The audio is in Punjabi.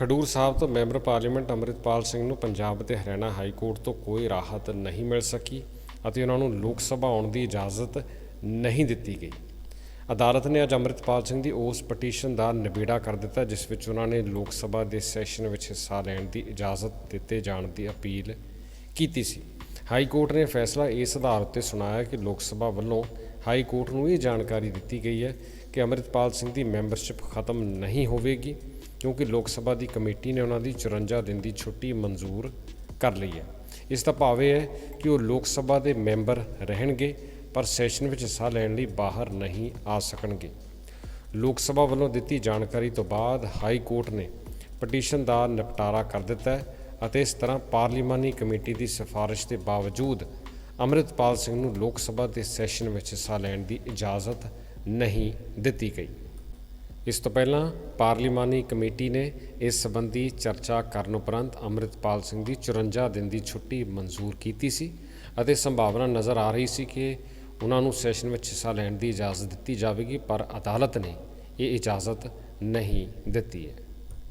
ਖਡੂਰ ਸਾਹਿਬ ਤੋਂ ਮੈਂਬਰ ਪਾਰਲੀਮੈਂਟ ਅੰਮ੍ਰਿਤਪਾਲ ਸਿੰਘ ਨੂੰ ਪੰਜਾਬ ਅਤੇ ਹਰਿਆਣਾ ਹਾਈ ਕੋਰਟ ਤੋਂ ਕੋਈ ਰਾਹਤ ਨਹੀਂ ਮਿਲ ਸਕੀ ਅਤੇ ਉਹਨਾਂ ਨੂੰ ਲੋਕ ਸਭਾ ਆਉਣ ਦੀ ਇਜਾਜ਼ਤ ਨਹੀਂ ਦਿੱਤੀ ਗਈ। ਅਦਾਲਤ ਨੇ ਅੱਜ ਅੰਮ੍ਰਿਤਪਾਲ ਸਿੰਘ ਦੀ ਉਸ ਪਟੀਸ਼ਨ ਦਾ ਨਿਬੇੜਾ ਕਰ ਦਿੱਤਾ, ਜਿਸ ਵਿੱਚ ਉਹਨਾਂ ਨੇ ਲੋਕ ਸਭਾ ਦੇ ਸੈਸ਼ਨ ਵਿੱਚ ਹਿੱਸਾ ਲੈਣ ਦੀ ਇਜਾਜ਼ਤ ਦਿੱਤੇ ਜਾਣ ਦੀ ਅਪੀਲ ਕੀਤੀ ਸੀ। ਹਾਈ ਕੋਰਟ ਨੇ ਫੈਸਲਾ ਇਸ ਆਧਾਰ ਉੱਤੇ ਸੁਣਾਇਆ ਕਿ ਲੋਕ ਸਭਾ ਵੱਲੋਂ ਹਾਈ ਕੋਰਟ ਨੂੰ ਇਹ ਜਾਣਕਾਰੀ ਦਿੱਤੀ ਗਈ ਹੈ ਕਿ ਅੰਮ੍ਰਿਤਪਾਲ ਸਿੰਘ ਦੀ ਮੈਂਬਰਸ਼ਿਪ ਖਤਮ ਨਹੀਂ ਹੋਵੇਗੀ। ਕਿਉਂਕਿ ਲੋਕ ਸਭਾ ਦੀ ਕਮੇਟੀ ਨੇ ਉਹਨਾਂ ਦੀ 54 ਦਿਨ ਦੀ ਛੁੱਟੀ ਮਨਜ਼ੂਰ ਕਰ ਲਈ ਹੈ। ਇਸ ਦਾ ਭਾਵ ਇਹ ਹੈ ਕਿ ਉਹ ਲੋਕ ਸਭਾ ਦੇ ਮੈਂਬਰ ਰਹਿਣਗੇ, ਪਰ ਸੈਸ਼ਨ ਵਿੱਚ ਹਿੱਸਾ ਲੈਣ ਲਈ ਬਾਹਰ ਨਹੀਂ ਆ ਸਕਣਗੇ। ਲੋਕ ਸਭਾ ਵੱਲੋਂ ਦਿੱਤੀ ਜਾਣਕਾਰੀ ਤੋਂ ਬਾਅਦ ਹਾਈ ਕੋਰਟ ਨੇ ਪਟੀਸ਼ਨ ਦਾ ਨਿਪਟਾਰਾ ਕਰ ਦਿੱਤਾ ਹੈ ਅਤੇ ਇਸ ਤਰ੍ਹਾਂ ਪਾਰਲੀਮਾਨੀ ਕਮੇਟੀ ਦੀ ਸਿਫਾਰਿਸ਼ ਦੇ ਬਾਵਜੂਦ ਅੰਮ੍ਰਿਤਪਾਲ ਸਿੰਘ ਨੂੰ ਲੋਕ ਸਭਾ ਦੇ ਸੈਸ਼ਨ ਵਿੱਚ ਹਿੱਸਾ ਲੈਣ ਦੀ ਇਜਾਜ਼ਤ ਨਹੀਂ ਦਿੱਤੀ ਗਈ। ਇਸ ਤੋਂ ਪਹਿਲਾਂ ਪਾਰਲੀਮਾਨੀ ਕਮੇਟੀ ਨੇ ਇਸ ਸੰਬੰਧੀ ਚਰਚਾ ਕਰਨ ਉਪਰੰਤ ਅੰਮ੍ਰਿਤਪਾਲ ਸਿੰਘ ਦੀ 54 ਦਿਨ ਦੀ ਛੁੱਟੀ ਮਨਜ਼ੂਰ ਕੀਤੀ ਸੀ ਅਤੇ ਸੰਭਾਵਨਾ ਨਜ਼ਰ ਆ ਰਹੀ ਸੀ ਕਿ ਉਹਨਾਂ ਨੂੰ ਸੈਸ਼ਨ ਵਿੱਚ ਹਿੱਸਾ ਲੈਣ ਦੀ ਇਜਾਜ਼ਤ ਦਿੱਤੀ ਜਾਵੇਗੀ, ਪਰ ਅਦਾਲਤ ਨੇ ਇਹ ਇਜਾਜ਼ਤ ਨਹੀਂ ਦਿੱਤੀ ਹੈ।